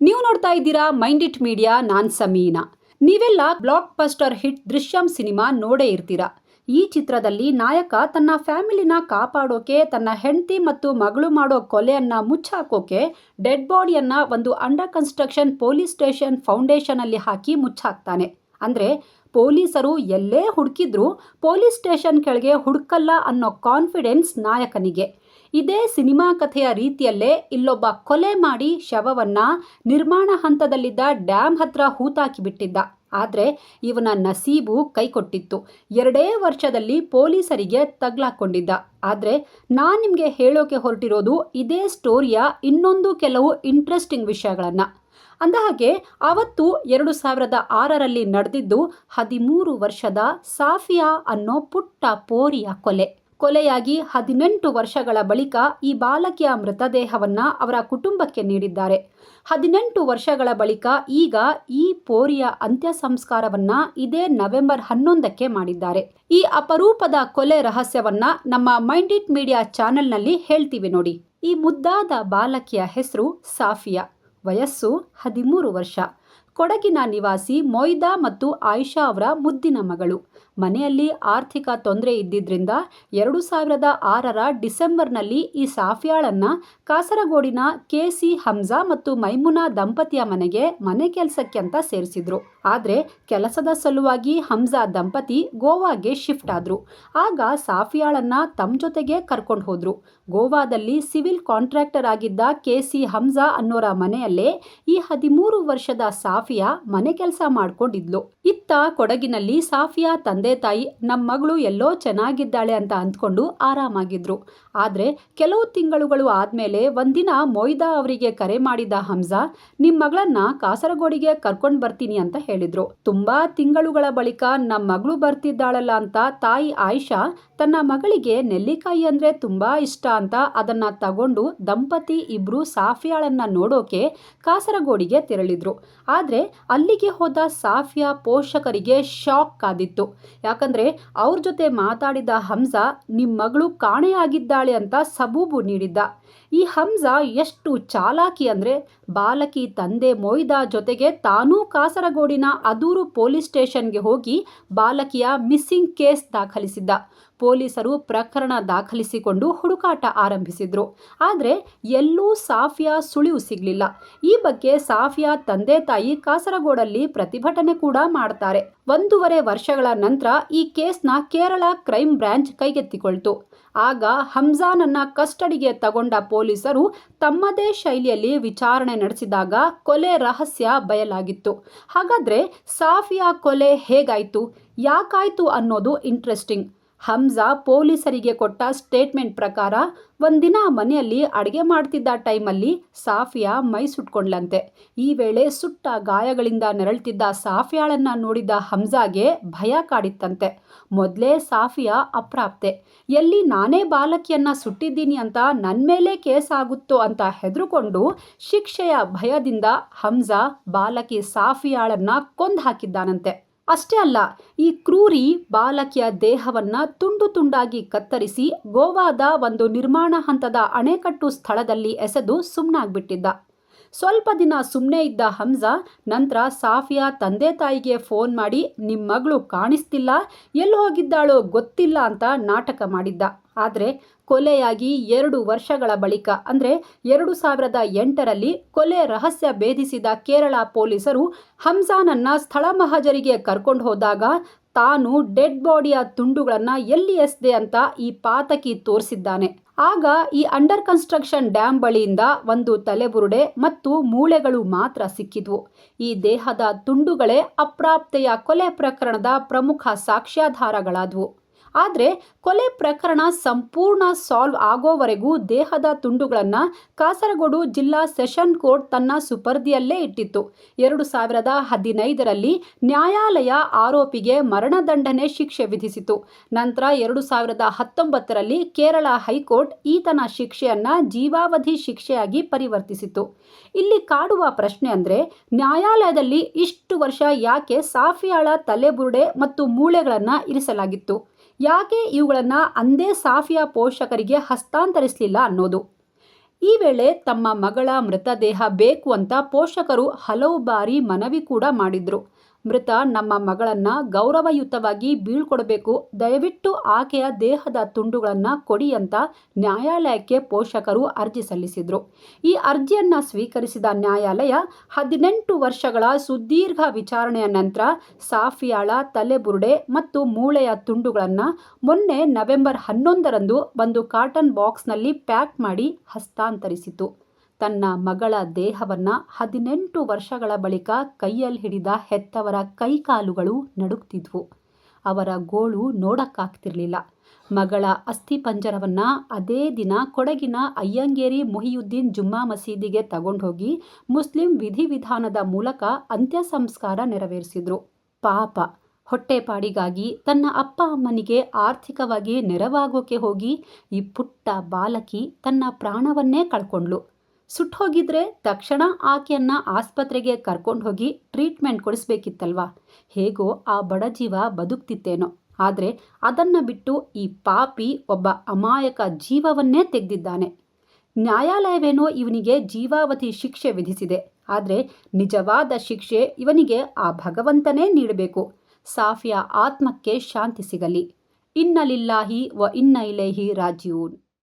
ನೀವು ನೋಡ್ತಾ ಇದ್ದೀರಾ ಮೈಂಡ್ ಇಟ್ ಮೀಡಿಯಾ, ನಾನ್ ಸಮೀನಾ. ನೀವೆಲ್ಲ block buster hit Drishyam cinema ನೋಡೇ ಇರ್ತೀರಾ. ಈ ಚಿತ್ರದಲ್ಲಿ ನಾಯಕ ತನ್ನ ಫ್ಯಾಮಿಲಿನ ಕಾಪಾಡೋಕೆ, ತನ್ನ ಹೆಂಡತಿ ಮತ್ತು ಮಗಳು ಮಾಡೋ ಕೊಲೆಯನ್ನ ಮುಚ್ಚಾಕೋಕೆ, ಡೆಡ್ ಬಾಡಿಯನ್ನ ಒಂದು under construction police station foundation ಅಲ್ಲಿ ಹಾಕಿ ಮುಚ್ಚಾಕ್ತಾನೆ. ಅಂದ್ರೆ ಪೊಲೀಸರು ಎಲ್ಲೇ ಹುಡುಕಿದ್ರು ಪೊಲೀಸ್ ಸ್ಟೇಷನ್ ಕೆಳಗೆ ಹುಡುಕಲ್ಲ ಅನ್ನೋ ಕಾನ್ಫಿಡೆನ್ಸ್ ನಾಯಕನಿಗೆ. ಇದೇ ಸಿನಿಮಾ ಕಥೆಯ ರೀತಿಯಲ್ಲೇ ಇಲ್ಲೊಬ್ಬ ಕೊಲೆ ಮಾಡಿ ಶವವನ್ನ ನಿರ್ಮಾಣ ಹಂತದಲ್ಲಿದ್ದ ಡ್ಯಾಮ್ ಹತ್ರ ಹೂತಾಕಿ ಬಿಟ್ಟಿದ್ದ ಆದರೆ ಇವನ ನಸೀಬು ಕೈಕೊಟ್ಟಿತ್ತು. ಎರಡೇ ವರ್ಷದಲ್ಲಿ ಪೊಲೀಸರಿಗೆ ತಗ್ಲಾಕೊಂಡಿದ್ದ. ಆದರೆ ನಾನು ನಿಮಗೆ ಹೇಳೋಕೆ ಹೊರಟಿರೋದು ಇದೇ ಸ್ಟೋರಿಯ ಇನ್ನೊಂದು ಕೆಲವು ಇಂಟ್ರೆಸ್ಟಿಂಗ್ ವಿಷಯಗಳನ್ನು. ಅಂದಹಾಗೆ, ಅವತ್ತು ಎರಡು ಸಾವಿರದ ಆರರಲ್ಲಿ ನಡೆದಿದ್ದು ಹದಿಮೂರು ವರ್ಷದ ಸಾಫಿಯಾ ಅನ್ನೋ ಪುಟ್ಟ ಪೋರಿಯ ಕೊಲೆ. ಕೊಲೆಯಾಗಿ ಹದಿನೆಂಟು ವರ್ಷಗಳ ಬಳಿಕ ಈ ಬಾಲಕಿಯ ಮೃತದೇಹವನ್ನು ಅವರ ಕುಟುಂಬಕ್ಕೆ ನೀಡಿದ್ದಾರೆ. ಹದಿನೆಂಟು ವರ್ಷಗಳ ಬಳಿಕ ಈಗ ಈ ಪೋರಿಯ ಅಂತ್ಯ ಸಂಸ್ಕಾರವನ್ನ ಇದೇ ನವೆಂಬರ್ ಹನ್ನೊಂದಕ್ಕೆ ಮಾಡಿದ್ದಾರೆ. ಈ ಅಪರೂಪದ ಕೊಲೆ ರಹಸ್ಯವನ್ನ ನಮ್ಮ ಮೈಂಡ್ ಇಟ್ ಮೀಡಿಯಾ ಚಾನೆಲ್ನಲ್ಲಿ ಹೇಳ್ತೀವಿ ನೋಡಿ. ಈ ಮುದ್ದಾದ ಬಾಲಕಿಯ ಹೆಸರು ಸಾಫಿಯಾ. ವಯಸ್ಸು ಹದಿಮೂರು ವರ್ಷ. ಕೊಡಗಿನ ನಿವಾಸಿ ಮೊಯ್ದಾ ಮತ್ತು ಆಯಿಷಾ ಅವರ ಮುದ್ದಿನ ಮಗಳು. ಮನೆಯಲ್ಲಿ ಆರ್ಥಿಕ ತೊಂದರೆ ಇದ್ದಿದ್ದರಿಂದ ಎರಡು ಸಾವಿರದ ಆರರ ಡಿಸೆಂಬರ್ನಲ್ಲಿ ಈ ಸಾಫಿಯಾಳನ್ನ ಕಾಸರಗೋಡಿನ ಕೆ ಸಿ ಹಮ್ಜಾ ಮತ್ತು ಮೈಮುನಾ ದಂಪತಿಯ ಮನೆಗೆ ಮನೆ ಕೆಲಸಕ್ಕೆ ಅಂತ ಸೇರಿಸಿದ್ರು. ಆದರೆ ಕೆಲಸದ ಸಲುವಾಗಿ ಹಮ್ಜಾ ದಂಪತಿ ಗೋವಾಗೆ ಶಿಫ್ಟ್ ಆದರು. ಆಗ ಸಾಫಿಯಾಳನ್ನ ತಮ್ಮ ಜೊತೆಗೆ ಕರ್ಕೊಂಡು ಹೋದರು. ಗೋವಾದಲ್ಲಿ ಸಿವಿಲ್ ಕಾಂಟ್ರಾಕ್ಟರ್ ಆಗಿದ್ದ ಕೆ ಸಿ ಹಮ್ಜಾ ಅನ್ನೋರ ಮನೆಯಲ್ಲೇ ಈ ಹದಿಮೂರು ವರ್ಷದ ಸಾಫಿಯಾ ಮನೆ ಕೆಲಸ ಮಾಡ್ಕೊಂಡಿದ್ಲು. ಇತ್ತ ಕೊಡಗಿನಲ್ಲಿ ಸಾಫಿಯಾ ತಂದೆ ತಾಯಿ ನಮ್ಮ ಮಗಳು ಎಲ್ಲೋ ಚೆನ್ನಾಗಿದ್ದಾಳೆ ಅಂತ ಅಂದ್ಕೊಂಡು ಆರಾಮಾಗಿದ್ರು. ಆದರೆ ಕೆಲವು ತಿಂಗಳುಗಳು ಆದ್ಮೇಲೆ ಒಂದಿನ ಮೊಯ್ದಾ ಅವರಿಗೆ ಕರೆ ಮಾಡಿದ ಹಂಸಾ ನಿಮ್ಮ ಮಗಳನ್ನ ಕಾಸರಗೋಡಿಗೆ ಕರ್ಕೊಂಡು ಬರ್ತೀನಿ ಅಂತ ಹೇಳಿದ್ರು. ತುಂಬಾ ತಿಂಗಳುಗಳ ಬಳಿಕ ನಮ್ಮ ಮಗಳು ಬರ್ತಿದ್ದಾಳಲ್ಲ ಅಂತ ತಾಯಿ ಆಯಿಷಾ, ತನ್ನ ಮಗಳಿಗೆ ನೆಲ್ಲಿಕಾಯಿ ಅಂದ್ರೆ ತುಂಬಾ ಇಷ್ಟ ಅಂತ ಅದನ್ನ ತಗೊಂಡು ದಂಪತಿ ಇಬ್ರು ಸಾಫಿಯಾಳನ್ನ ನೋಡೋಕೆ ಕಾಸರಗೋಡಿಗೆ ತೆರಳಿದ್ರು. ಆದ್ರೆ ಅಲ್ಲಿಗೆ ಹೋದ ಸಾಫಿಯಾ ಪೋಷಕರಿಗೆ ಶಾಕ್ ಆದಿತ್ತು. ಯಾಕಂದ್ರೆ ಅವ್ರ ಜೊತೆ ಮಾತಾಡಿದ ಹಂಸ ನಿಮ್ಮ ಮಗಳು ಕಾಣೆಯಾಗಿದ್ದಾಳೆ ಅಂತ ಸಬೂಬು ನೀಡಿದ್ದ. ಈ ಹಂಸ ಎಷ್ಟು ಚಾಲಾಕಿ ಅಂದರೆ ಬಾಲಕಿ, ತಂದೆ ಮೊಯ್ದ ಜೊತೆಗೆ ತಾನೂ ಕಾಸರಗೋಡಿನ ಅದೂರು ಪೊಲೀಸ್ ಸ್ಟೇಷನ್ಗೆ ಹೋಗಿ ಬಾಲಕಿಯ ಮಿಸ್ಸಿಂಗ್ ಕೇಸ್ ದಾಖಲಿಸಿದ್ದ. ಪೊಲೀಸರು ಪ್ರಕರಣ ದಾಖಲಿಸಿಕೊಂಡು ಹುಡುಕಾಟ ಆರಂಭಿಸಿದ್ರು. ಆದರೆ ಎಲ್ಲೂ ಸಾಫಿಯಾ ಸುಳಿವು ಸಿಗಲಿಲ್ಲ. ಈ ಬಗ್ಗೆ ಸಾಫಿಯಾ ತಂದೆ ತಾಯಿ ಕಾಸರಗೋಡಲ್ಲಿ ಪ್ರತಿಭಟನೆ ಕೂಡ ಮಾಡ್ತಾರೆ. ಒಂದೂವರೆ ವರ್ಷಗಳ ನಂತರ ಈ ಕೇಸ್ನ ಕೇರಳ ಕ್ರೈಮ್ ಬ್ರಾಂಚ್ ಕೈಗೆತ್ತಿಕೊಳ್ತು. ಆಗ ಹಂಜಾನನ್ನ ಕಸ್ಟಡಿಗೆ ತಗೊಂಡ ಪೊಲೀಸರು ತಮ್ಮದೇ ಶೈಲಿಯಲ್ಲಿ ವಿಚಾರಣೆ ನಡೆಸಿದಾಗ ಕೊಲೆ ರಹಸ್ಯ ಬಯಲಾಗಿತ್ತು. ಹಾಗಾದ್ರೆ ಸಾಫಿಯಾ ಕೊಲೆ ಹೇಗಾಯ್ತು? ಯಾಕಾಯ್ತು ಅನ್ನೋದು ಇಂಟ್ರೆಸ್ಟಿಂಗ್ ಹಮ್ಜಾ ಪೊಲೀಸರಿಗೆ ಕೊಟ್ಟ ಸ್ಟೇಟ್ಮೆಂಟ್ ಪ್ರಕಾರ, ಒಂದಿನ ಮನೆಯಲ್ಲಿ ಅಡುಗೆ ಮಾಡ್ತಿದ್ದ ಟೈಮಲ್ಲಿ ಸಾಫಿಯಾ ಮೈ ಸುಟ್ಕೊಂಡ್ಲಂತೆ ಈ ವೇಳೆ ಸುಟ್ಟ ಗಾಯಗಳಿಂದ ನೆರಳ್ತಿದ್ದ ಸಾಫಿಯಾಳನ್ನ ನೋಡಿದ ಹಮ್ಜಾಗೆ ಭಯ ಕಾಡಿತ್ತಂತೆ. ಮೊದಲೇ ಸಾಫಿಯಾ ಅಪ್ರಾಪ್ತೆ. ಎಲ್ಲಿ ನಾನೇ ಬಾಲಕಿಯನ್ನ ಸುಟ್ಟಿದ್ದೀನಿ ಅಂತ ನನ್ನ ಮೇಲೆ ಕೇಸ್ ಆಗುತ್ತೋ ಅಂತ ಹೆದರುಕೊಂಡು ಶಿಕ್ಷೆಯ ಭಯದಿಂದ ಹಮ್ಜಾ ಬಾಲಕಿ ಸಾಫಿಯಾಳನ್ನ ಕೊಂದು ಹಾಕಿದ್ದಾನಂತೆ ಅಷ್ಟೇ ಅಲ್ಲ, ಈ ಕ್ರೂರಿ ಬಾಲಕಿಯ ದೇಹವನ್ನ ತುಂಡು ತುಂಡಾಗಿ ಕತ್ತರಿಸಿ ಗೋವಾದ ಒಂದು ನಿರ್ಮಾಣ ಹಂತದ ಅಣೆಕಟ್ಟು ಸ್ಥಳದಲ್ಲಿ ಎಸೆದು ಸುಮ್ಮನಾಗ್ಬಿಟ್ಟಿದ್ದ ಸ್ವಲ್ಪ ದಿನ ಸುಮ್ಮನೆ ಇದ್ದ ಹಂಸ ನಂತರ ಸಾಫಿಯಾ ತಂದೆ ತಾಯಿಗೆ ಫೋನ್ ಮಾಡಿ ನಿಮ್ಮ ಮಗಳು ಕಾಣಿಸ್ತಿಲ್ಲ ಎಲ್ಲಿ ಹೋಗಿದ್ದಾಳೋ ಗೊತ್ತಿಲ್ಲ ಅಂತ ನಾಟಕ ಮಾಡಿದ್ದ. ಆದರೆ ಕೊಲೆಯಾಗಿ ಎರಡು ವರ್ಷಗಳ ಬಳಿಕ, ಅಂದರೆ ಎರಡು ಸಾವಿರದ ಎಂಟರಲ್ಲಿ ಕೊಲೆ ರಹಸ್ಯ ಭೇದಿಸಿದ ಕೇರಳ ಪೊಲೀಸರು ಹಂಸಾನನ್ನ ಸ್ಥಳ ಮಹಜರಿಗೆ ಕರ್ಕೊಂಡು ಹೋದಾಗ ತಾನು ಡೆಡ್ ಬಾಡಿಯ ತುಂಡುಗಳನ್ನು ಎಲ್ಲಿ ಎಸ್ದೆ ಅಂತ ಈ ಪಾತಕಿ ತೋರಿಸಿದ್ದಾನೆ. ಆಗ ಈ ಅಂಡರ್ ಕನ್ಸ್ಟ್ರಕ್ಷನ್ ಡ್ಯಾಮ್ ಬಳಿಯಿಂದ ಒಂದು ತಲೆಬುರುಡೆ ಮತ್ತು ಮೂಳೆಗಳು ಮಾತ್ರ ಸಿಕ್ಕಿದ್ವು. ಈ ದೇಹದ ತುಂಡುಗಳೇ ಅಪ್ರಾಪ್ತೆಯ ಕೊಲೆ ಪ್ರಕರಣದ ಪ್ರಮುಖ ಸಾಕ್ಷ್ಯಾಧಾರಗಳಾದವು. ಆದರೆ ಕೊಲೆ ಪ್ರಕರಣ ಸಂಪೂರ್ಣ ಸಾಲ್ವ್ ಆಗೋವರೆಗೂ ದೇಹದ ತುಂಡುಗಳನ್ನು ಕಾಸರಗೋಡು ಜಿಲ್ಲಾ ಸೆಷನ್ ಕೋರ್ಟ್ ತನ್ನ ಸುಪರ್ದಿಯಲ್ಲೇ ಇಟ್ಟಿತ್ತು. ಎರಡು ಸಾವಿರದ ಹದಿನೈದರಲ್ಲಿ ನ್ಯಾಯಾಲಯ ಆರೋಪಿಗೆ ಮರಣದಂಡನೆ ಶಿಕ್ಷೆ ವಿಧಿಸಿತು. ನಂತರ ಎರಡು ಸಾವಿರದ ಹತ್ತೊಂಬತ್ತರಲ್ಲಿ ಕೇರಳ ಹೈಕೋರ್ಟ್ ಈತನ ಶಿಕ್ಷೆಯನ್ನು ಜೀವಾವಧಿ ಶಿಕ್ಷೆಯಾಗಿ ಪರಿವರ್ತಿಸಿತು. ಇಲ್ಲಿ ಕಾಡುವ ಪ್ರಶ್ನೆ ಅಂದರೆ ನ್ಯಾಯಾಲಯದಲ್ಲಿ ಇಷ್ಟು ವರ್ಷ ಯಾಕೆ ಸಾಫಿಯಾಳ ತಲೆಬುರುಡೆ ಮತ್ತು ಮೂಳೆಗಳನ್ನು ಇರಿಸಲಾಗಿತ್ತು? ಯಾಕೆ ಇವುಗಳನ್ನು ಅಂದೇ ಸಾಫಿಯಾ ಪೋಷಕರಿಗೆ ಹಸ್ತಾಂತರಿಸಲಿಲ್ಲ ಅನ್ನೋದು? ಈ ವೇಳೆ ತಮ್ಮ ಮಗಳ ಮೃತದೇಹ ಬೇಕು ಅಂತ ಪೋಷಕರು ಹಲವು ಬಾರಿ ಮನವಿ ಕೂಡ ಮಾಡಿದ್ರು. ಮೃತ ನಮ್ಮ ಮಗಳನ್ನ ಗೌರವಯುತವಾಗಿ ಬೀಳ್ಕೊಡಬೇಕು. ದಯವಿಟ್ಟು ಆಕೆಯ ದೇಹದ ತುಂಡುಗಳನ್ನು ಕೊಡಿ ಅಂತ ನ್ಯಾಯಾಲಯಕ್ಕೆ ಪೋಷಕರು ಅರ್ಜಿ ಸಲ್ಲಿಸಿದರು. ಈ ಅರ್ಜಿಯನ್ನು ಸ್ವೀಕರಿಸಿದ ನ್ಯಾಯಾಲಯ ಹದಿನೆಂಟು ವರ್ಷಗಳ ಸುದೀರ್ಘ ವಿಚಾರಣೆಯ ನಂತರ ಸಾಫಿಯಾಳ ತಲೆಬುರುಡೆ ಮತ್ತು ಮೂಳೆಯ ತುಂಡುಗಳನ್ನು ಮೊನ್ನೆ ನವೆಂಬರ್ ಹನ್ನೊಂದರಂದು ಒಂದು ಕಾಟನ್ ಬಾಕ್ಸ್ನಲ್ಲಿ ಪ್ಯಾಕ್ ಮಾಡಿ ಹಸ್ತಾಂತರಿಸಿತು ತನ್ನ ಮಗಳ ದೇಹವನ್ನು ಹದಿನೆಂಟು ವರ್ಷಗಳ ಬಳಿಕ ಕೈಯಲ್ಲಿ ಹಿಡಿದ ಹೆತ್ತವರ ಕೈಕಾಲುಗಳು ನಡುಕ್ತಿದ್ವು. ಅವರ ಗೋಳು ನೋಡಕ್ಕಾಗ್ತಿರ್ಲಿಲ್ಲ. ಮಗಳ ಅಸ್ಥಿಪಂಜರವನ್ನು ಅದೇ ದಿನ ಕೊಡಗಿನ ಅಯ್ಯಂಗೇರಿ ಮೊಹಿಯುದ್ದೀನ್ ಜುಮ್ಮಾ ಮಸೀದಿಗೆ ತಗೊಂಡೋಗಿ ಮುಸ್ಲಿಂ ವಿಧಿವಿಧಾನದ ಮೂಲಕ ಅಂತ್ಯ ಸಂಸ್ಕಾರ ನೆರವೇರಿಸಿದ್ರು. ಪಾಪ. ಹೊಟ್ಟೆಪಾಡಿಗಾಗಿ ತನ್ನ ಅಪ್ಪ ಅಮ್ಮನಿಗೆ ಆರ್ಥಿಕವಾಗಿ ನೆರವಾಗೋಕೆ ಹೋಗಿ ಈ ಪುಟ್ಟ ಬಾಲಕಿ ತನ್ನ ಪ್ರಾಣವನ್ನೇ ಕಳ್ಕೊಂಡ್ಳು. ಸುಟ್ಟೋಗಿದ್ರೆ ತಕ್ಷಣ ಆಕೆಯನ್ನ ಆಸ್ಪತ್ರೆಗೆ ಕರ್ಕೊಂಡು ಹೋಗಿ ಟ್ರೀಟ್ಮೆಂಟ್ ಕೊಡಿಸ್ಬೇಕಿತ್ತಲ್ವಾ? ಹೇಗೋ ಆ ಬಡ ಜೀವ ಬದುಕ್ತಿತ್ತೇನೋ. ಆದರೆ ಅದನ್ನು ಬಿಟ್ಟು ಈ ಪಾಪಿ ಒಬ್ಬ ಅಮಾಯಕ ಜೀವವನ್ನೇ ತೆಗೆದಿದ್ದಾನೆ. ನ್ಯಾಯಾಲಯವೇನೋ ಇವನಿಗೆ ಜೀವಾವಧಿ ಶಿಕ್ಷೆ ವಿಧಿಸಿದೆ. ಆದರೆ ನಿಜವಾದ ಶಿಕ್ಷೆ ಇವನಿಗೆ ಆ ಭಗವಂತನೇ ನೀಡಬೇಕು. ಸಾಫಿಯಾ ಆತ್ಮಕ್ಕೆ ಶಾಂತಿ ಸಿಗಲಿ. ಇನ್ನಲಿಲ್ಲಾಹಿ ವ ಇನ್ನ ಇಲೇಹಿ ರಾಜಿಯೂನ್